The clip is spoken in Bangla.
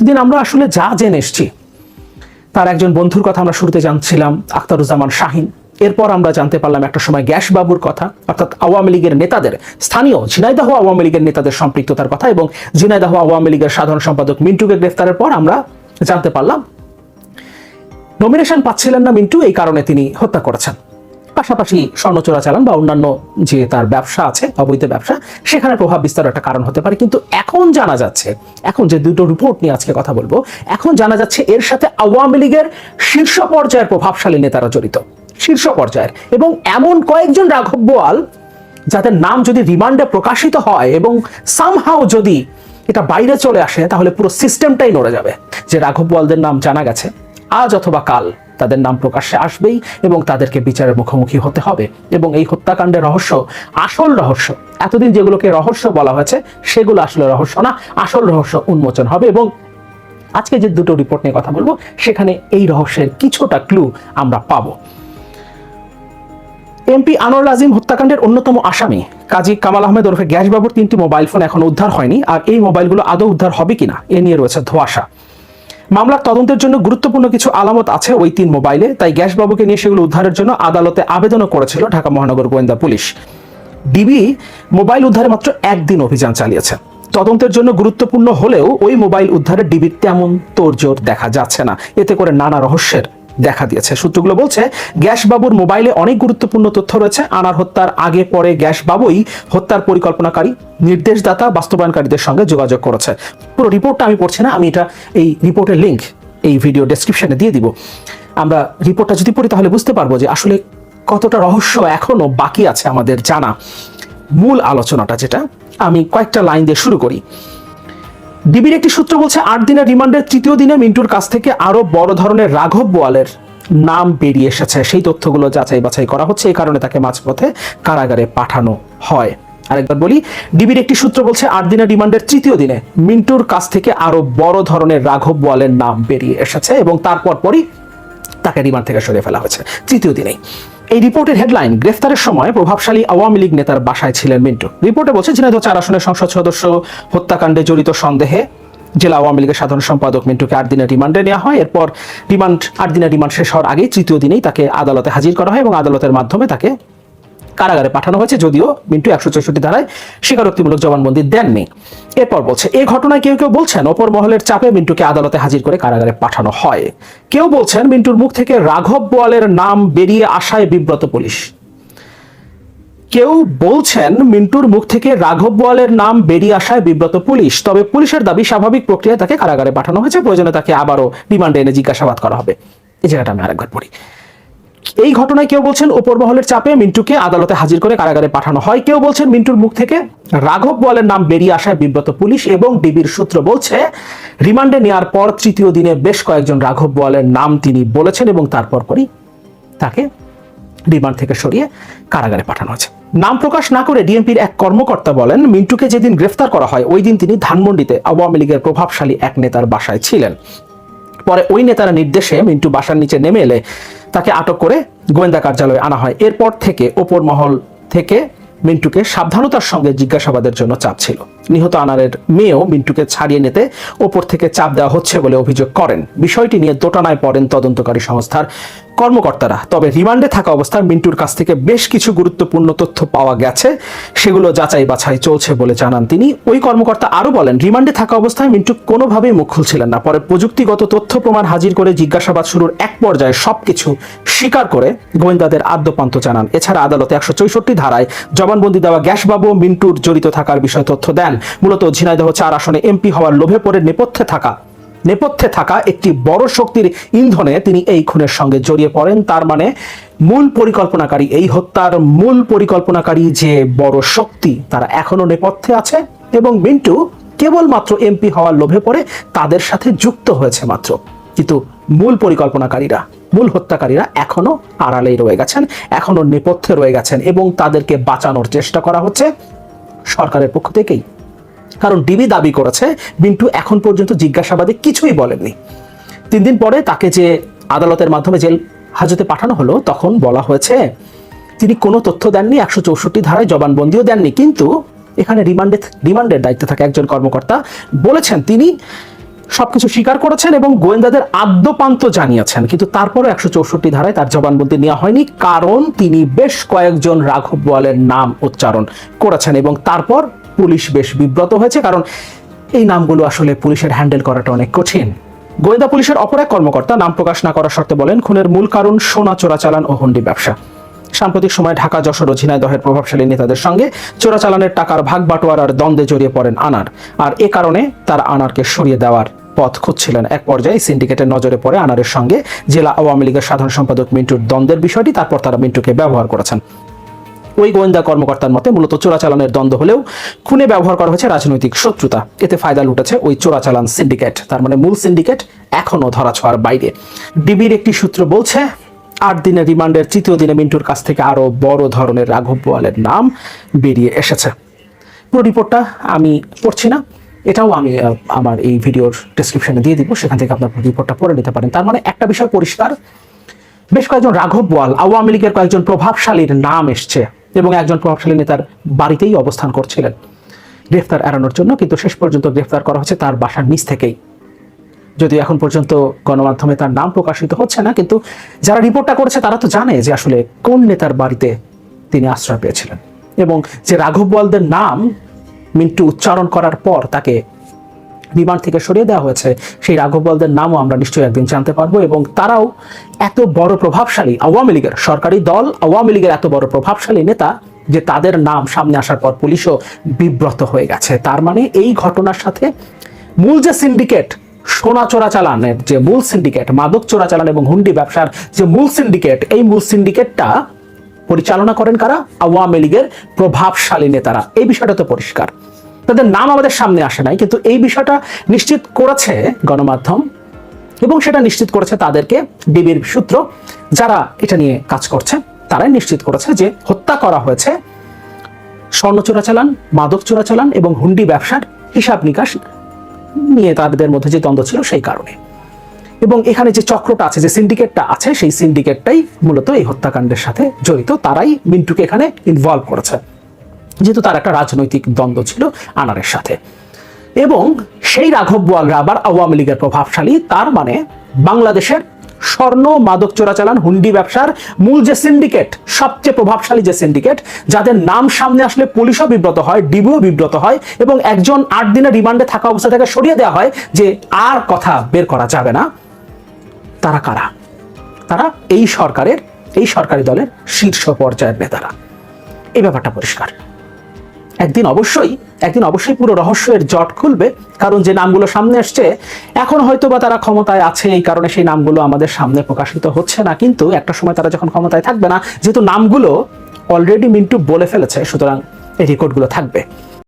এতদিন আমরা আসলে যা জেনে এসছি, তার একজন বন্ধুর কথা আমরা শুরুতে জানছিলাম, আখতারুজ্জামান শাহিন। এরপর আমরা জানতে পারলাম একটা সময় গ্যাস বাবুর কথা, অর্থাৎ আওয়ামী লীগের নেতাদের, স্থানীয় ঝিনাইদহ আওয়ামী লীগের নেতাদের সম্পৃক্ততার কথা এবং ঝিনাইদহ আওয়ামী লীগের সাধারণ সম্পাদক মিন্টুকে গ্রেফতারের পর আমরা জানতে পারলাম, নমিনেশন পাচ্ছিলেন না মিন্টু, এই কারণে তিনি হত্যা করেছেন। পাশাপাশি স্বর্ণ চোরাচালান বা অন্যান্য যে তার ব্যবসা আছে, অবৈধ ব্যবসা, সেখানে প্রভাব বিস্তার একটা কারণ হতে পারে। কিন্তু এখন জানা যাচ্ছে, এখন যে দুটো রিপোর্ট নিয়ে আজকে কথা বলব, এখন জানা যাচ্ছে এর সাথে আওয়ামী লীগের শীর্ষ পর্যায়ের প্রভাবশালী নেতারা জড়িত। শীর্ষ পর্যায়ের। এবং এমন কয়েকজন রাঘব বোয়াল, যাদের নাম যদি রিমান্ডে প্রকাশিত হয় এবং সামহাও যদি এটা বাইরে চলে আসে, তাহলে পুরো সিস্টেমটাই নড়ে যাবে। যে রাঘব বোয়ালদের নাম জানা গেছে, আজ অথবা কাল তাদের নাম প্রকাশ্যে আসবেই এবং তাদেরকে বিচারের মুখোমুখি হতে হবে। এবং এই হত্যাকাণ্ডের রহস্য আসল রহস্য, এতদিন যেগুলোকে রহস্য বলা হয়েছে, সেগুলো আসলে রহস্য না, আসল রহস্য উন্মোচন হবে এবং আজকে যে দুটো রিপোর্ট নিয়ে কথা বলব, সেখানে এই রহস্যের কিছুটা ক্লু আমরা পাবো। এমপি আনোয়ার আজিম হত্যাকাণ্ডের অন্যতম আসামি। কাজী কামাল আহমেদ ওরফে গ্যাসবাবুর তিনটি মোবাইল ফোন এখন উদ্ধার হয়নি, আর এই মোবাইলগুলো আদৌ উদ্ধার হবে কিনা, এ নিয়ে রয়েছে ধোয়াশা। মামলার তদন্তের জন্য গুরুত্বপূর্ণ কিছু আলামত আছে ওই তিন মোবাইলে, তাই গ্যাসবাবুকে নিয়ে সেগুলো উদ্ধারের জন্য আদালতে আবেদনও করেছিল ঢাকা মহানগর গোয়েন্দা পুলিশ। ডিবি মোবাইল উদ্ধারে মাত্র একদিন অভিযান চালিয়েছে। তদন্তের জন্য গুরুত্বপূর্ণ হলেও ওই মোবাইল উদ্ধারে ডিবির তেমন তোড়জোড় দেখা যাচ্ছে না। এতে করে নানা রহস্যের দেখা দিয়েছে। সূত্রগুলো বলছে গ্যাস বাবুর মোবাইলে অনেক গুরুত্বপূর্ণ তথ্য রয়েছে। আনার হত্যার আগে পরে গ্যাস বাবুই হত্যার পরিকল্পনাকারী, নির্দেশদাতা, বাস্তবায়নকারীদের সঙ্গে যোগাযোগ করেছে। পুরো রিপোর্টটা আমি পড়ছি না, আমি এটা এই রিপোর্টের লিঙ্ক এই ভিডিও ডেসক্রিপশনে দিয়ে দিব। আমরা রিপোর্টটা যদি পড়ি তাহলে বুঝতে পারব যে আসলে কতটা রহস্য এখনও বাকি আছে আমাদের জানা। মূল আলোচনাটা যেটা, আমি কয়েকটা লাইন দিয়ে শুরু করি। ডিবির একটি সূত্র বলছে, আট দিনের রিমান্ডের তৃতীয় দিনে মিন্টুর কাছ থেকে আরও বড় ধরনের রাঘব বোয়ালের নাম বেরিয়ে এসেছে। সেই তথ্যগুলো যাচাই বাছাই করা হচ্ছে এই কারণে তাকে মাঝপথে কারাগারে পাঠানো হয়। আরেকবার বলি ডিবির একটি সূত্র বলছে, আট দিনের রিমান্ডের তৃতীয় দিনে মিন্টুর কাছ থেকে আরও বড় ধরনের রাঘব বোয়ালের নাম বেরিয়ে এসেছে এবং তারপর পরই তাকে রিমান্ড থেকে সরিয়ে ফেলা হয়েছে। তৃতীয় দিনেই। এই রিপোর্টের হেডলাইন, গ্রেফতারের সময় প্রভাবশালী আওয়ামী লীগ নেতার বাসায় ছিলেন মিন্টু। রিপোর্টে বলছে, ঝিনাইদহ চার আসনের সংসদ সদস্য, হত্যাকাণ্ডে জড়িত সন্দেহে জেলা আওয়ামী লীগের সাধারণ সম্পাদক মিন্টুকে আট দিনের রিমান্ডে নেওয়া হয়। এরপর রিমান্ড, আট দিনের রিমান্ড শেষ হওয়ার আগেই তৃতীয় দিনেই তাকে আদালতে হাজির করা হয় এবং আদালতের মাধ্যমে তাকে কারাগারে পাঠানো হয়েছে যদিও মিন্টু একশো চৌষট্টি ধারায় স্বীকারোক্তিমূলক জবানবন্দি দেননি। এরপর বলছে এই ঘটনায় কেউ কেউ বলছেন ওপর মহলের চাপে মিন্টুকে আদালতে হাজির করে কারাগারে পাঠানো হয়। কেউ বলছেন মিন্টুর মুখ থেকে রাঘব বোয়ালের নাম বেরিয়ে আসায় বিব্রত পুলিশ। কেউ বলছেন মিন্টুর মুখ থেকে রাঘব বোয়ালের নাম বেরিয়ে আসায় বিব্রত পুলিশ। তবে পুলিশের দাবি, স্বাভাবিক প্রক্রিয়ায় তাকে কারাগারে পাঠানো হয়েছে। প্রয়োজনে তাকে আবারও রিমান্ডে এনে জিজ্ঞাসাবাদ করা হবে। এই জায়গাটা আমি আরেকবার পড়ি। এই ঘটনায় কেউ বলছেন ওপর মহলের চাপে মিন্টুকে আদালতে হাজির করে কারাগারে পাঠানো হয়। কেউ বলছেন মিন্টুর মুখ থেকে রাঘব বলের নাম বেরিয়ে আসায় বিব্রত পুলিশ এবং ডিবির সূত্র বলছে, রিমান্ডে নেওয়ার পর তৃতীয় দিনে বেশ কয়েকজন রাঘব বোয়ালের নাম তিনি বলেছেন এবং তারপর পরই তাকে রিমান্ড থেকে সরিয়ে কারাগারে পাঠানো হয়েছে। নাম প্রকাশ না করে ডিএমপির এক কর্মকর্তা বলেন, মিন্টুকে যেদিন গ্রেফতার করা হয়, ওই দিন তিনি ধানমন্ডিতে আওয়ামী লীগের প্রভাবশালী এক নেতার বাসায় ছিলেন। পরে ওই নেতারা নির্দেশে মিন্টু বাসার নিচে নেমে এলে তাকে আটক করে গোয়েন্দা কার্যালয়ে আনা হয়। এরপর থেকে ওপর মহল থেকে মিন্টুকে সাবধানতার সঙ্গে জিজ্ঞাসাবাদের জন্য চাপ ছিল। নিহত আনারের মেয়েও মিন্টুকে ছাড়িয়ে নিতে ওপর থেকে চাপ দেওয়া হচ্ছে বলে অভিযোগ করেন। বিষয়টি নিয়ে দোটানায় পড়েন তদন্তকারী সংস্থার কর্মকর্তারা। তবে রিমান্ডে থাকা অবস্থায় মিন্টুর কাছ থেকে বেশ কিছু গুরুত্বপূর্ণ তথ্য পাওয়া গেছে। সেগুলো যাচাই বাছাই চলছে বলে জানান তিনি। ওই কর্মকর্তা আরও বলেন, রিমান্ডে থাকা অবস্থায় মিন্টু কোনোভাবেই মুখ খুলছিলেন না। পরে প্রযুক্তিগত তথ্য প্রমাণ হাজির করে জিজ্ঞাসাবাদ শুরুর এক পর্যায়ে সবকিছু স্বীকার করে গোয়েন্দাদের আদ্যপান্ত জানান। এছাড়া আদালতে একশো চৌষট্টি ধারায় জবানবন্দি দেওয়া গ্যাসবাবু মিন্টুর জড়িত থাকার বিষয়ে তথ্য দেন। মূলত ঝিনাইদহ চার আসনে এমপি হওয়ার লোভে পড়ে নেপথ্যে থাকা নেপথ্যে থাকা একটি বড় শক্তির ইন্ধনে তিনি এই খুনের সঙ্গে জড়িয়ে পড়েন। তার মানে মূল পরিকল্পনাকারী এই হত্যার মূল পরিকল্পনাকারী যে বড় শক্তি, তারা এখনও নেপথ্যে আছে এবং মিন্টু কেবলমাত্র এমপি হওয়ার লোভে পড়ে তাদের সাথে যুক্ত হয়েছে মাত্র। কিন্তু মূল পরিকল্পনাকারীরা, মূল হত্যাকারীরা এখনও আড়ালেই রয়ে গেছেন এখনও নেপথ্যে রয়ে গেছেন এবং তাদেরকে বাঁচানোর চেষ্টা করা হচ্ছে। সরকারের পক্ষ থেকেই কারণ ডিবি দাবি করেছে বিন্টু এখন পর্যন্ত জিজ্ঞাসাবাদে কিছুই বলেননি। তিন দিন পরে তাকে যে আদালতের মাধ্যমে জেল হাজতে পাঠানো হলো, তখন বলা হয়েছে, তিনি কোনো তথ্য দেননি, একশো চৌষট্টি ধারায় জবানবন্দিও দেননি, কিন্তু এখানে রিমান্ডে রিমান্ডের দায়িত্বে থাকা একজন কর্মকর্তা বলেছেন, তিনি সবকিছু স্বীকার করেছেন এবং গোয়েন্দাদের আদ্যপান্ত জানিয়েছেন, কিন্তু তারপরও একশো চৌষট্টি ধারায় তার জবানবন্দি নেওয়া হয়নি, কারণ তিনি বেশ কয়েকজন রাঘব বোয়ালের নাম উচ্চারণ করেছেন এবং তারপর পুলিশ বেশ বিব্রত হয়েছে, কারণ এই নামগুলো আসলে পুলিশের হ্যান্ডেল করাটা অনেক কঠিন। গোয়েন্দা পুলিশের অপর এক কর্মকর্তা নাম প্রকাশ না করার শর্তে বলেন, খুনের মূল কারণ সোনা চোরাচালান ও হুন্ডি ব্যবসা। সাম্প্রতিক সময় ঢাকা, যশোর ও ঝিনাইদহের প্রভাবশালী নেতাদের সঙ্গে চোরাচালানের টাকার ভাগ বাটোয়ারার দ্বন্দ্বে জড়িয়ে পড়েন আনার। আর এ কারণে তারা আনারকে সরিয়ে দেওয়ার পথ খুঁজছিলেন। এক পর্যায়ে সিন্ডিকেটের নজরে পড়ে আনারের সঙ্গে জেলা আওয়ামী লীগের সাধারণ সম্পাদক মিন্টুর দ্বন্দ্বের বিষয়টি, তারপর তারা মিন্টুকে ব্যবহার করেছেন। ওই গোয়েন্দা কর্মকর্তার মতে মূলত চোরাচালানের দ্বন্দ্ব হলেও খুনে ব্যবহার করা হয়েছে রাজনৈতিক শত্রুতা। এতে ফায়দা লুটেছে ওই চোরাচালান সিন্ডিকেট। তার মানে মূল সিন্ডিকেট এখনও ধরাছোঁয়ার বাইরে। ডিবির একটি সূত্র বলছে, আট দিনের রিমান্ডের তৃতীয় দিনে মিন্টুর কাছ থেকে আরও বড় ধরনের রাঘব বোয়ালের নাম বেরিয়ে এসেছে। পুরো রিপোর্টটা আমি পড়ছি না, এটাও আমি আমার এই ভিডিওর ডেসক্রিপশনে দিয়ে দিব, সেখান থেকে আপনার রিপোর্টটা পড়ে নিতে পারেন। তার মানে একটা বিষয় পরিষ্কার, বেশ কয়েকজন রাঘব বোয়াল, আওয়ামী লীগের কয়েকজন প্রভাবশালীর নাম এসছে। এবং একজন প্রভাবশালী নেতার বাড়িতেই অবস্থান করছিলেন। গ্রেফতার এড়ানোর জন্য কিন্তু শেষ পর্যন্ত গ্রেফতার করা হচ্ছে তার বাসার নিচ থেকেই। যদিও এখন পর্যন্ত গণমাধ্যমে তার নাম প্রকাশিত হচ্ছে না, কিন্তু যারা রিপোর্টটা করেছে তারা তো জানে যে আসলে কোন নেতার বাড়িতে তিনি আশ্রয় পেয়েছিলেন। এবং যে রাঘব বলদের নাম মিন্টু উচ্চারণ করার পর তাকে বিমান থেকে সরিয়ে দেওয়া হয়েছে। সেই রাঘব বলদের নামও আমরা নিশ্চয়ই একদিন জানতে পারব এবং তারাও এত বড় প্রভাবশালী আওয়ামী লীগের সরকারি দল, আওয়ামী লীগের এত বড় প্রভাবশালী নেতা যে তাদের নাম সামনে আসার পর পুলিশও বিব্রত হয়ে গেছে। তার মানে এই ঘটনার সাথে মূল যে সিন্ডিকেট সোনা চোরাচালানের যে মূল সিন্ডিকেট মাদক চোরাচালান এবং হুন্ডি ব্যবসার যে মূল সিন্ডিকেট এই মূল সিন্ডিকেটটা পরিচালনা করেন কারা? আওয়ামী লীগের প্রভাবশালী নেতারা। এই বিষয়টা তো পরিষ্কার। তাদের নাম আমাদের সামনে আসে নাই, কিন্তু এই বিষয়টা নিশ্চিত করেছে গণমাধ্যম এবং সেটা নিশ্চিত করেছে তাদেরকে ডিবির সূত্র, যারা এটা নিয়ে কাজ করছে, তারাই নিশ্চিত করেছে যে হত্যা করা হয়েছে স্বর্ণ চোরাচালান, মাদক চোরাচালান এবং হুন্ডি ব্যবসার হিসাব নিকাশ নিয়ে তাদের মধ্যে যে দ্বন্দ্ব ছিল সেই কারণে। এবং এখানে যে চক্রটা আছে, যে সিন্ডিকেটটা আছে, সেই সিন্ডিকেটটাই মূলত এই হত্যাকাণ্ডের সাথে জড়িত। তারাই মিন্টুকে এখানে ইনভলভ করেছে। যেহেতু তার একটা রাজনৈতিক দ্বন্দ্ব ছিল আনারের সাথে। এবং সেই রাঘব বোয়ালরা আবার আওয়ামী লীগের প্রভাবশালী, তার মানে বাংলাদেশের স্বর্ণ মাদক চোরাচালান, হুন্ডি ব্যবসার মূল যে সিন্ডিকেট সবচেয়ে প্রভাবশালী যে সিন্ডিকেট যাদের নাম সামনে আসলে পুলিশও বিব্রত হয়, ডিবিও বিব্রত হয় এবং একজন আট দিনের রিমান্ডে থাকা অবস্থা থেকে সরিয়ে দেওয়া হয় যে আর কথা বের করা যাবে না। তারা কারা? তারা এই সরকারের, এই সরকারি দলের শীর্ষ পর্যায়ের নেতারা। এই ব্যাপারটা পরিষ্কার। একদিন অবশ্যই একদিন অবশ্যই পুরো রহস্যের জট খুলবে, কারণ যে নামগুলো সামনে আসছে, এখন হয়তো বা তারা ক্ষমতায় আছে, এই কারণে সেই নামগুলো আমাদের সামনে প্রকাশিত হচ্ছে না। কিন্তু একটা সময় তারা যখন ক্ষমতায় থাকবে না, যেহেতু নামগুলো অলরেডি মিন্টু বলে ফেলেছে, সুতরাং এই রেকর্ডগুলো থাকবে।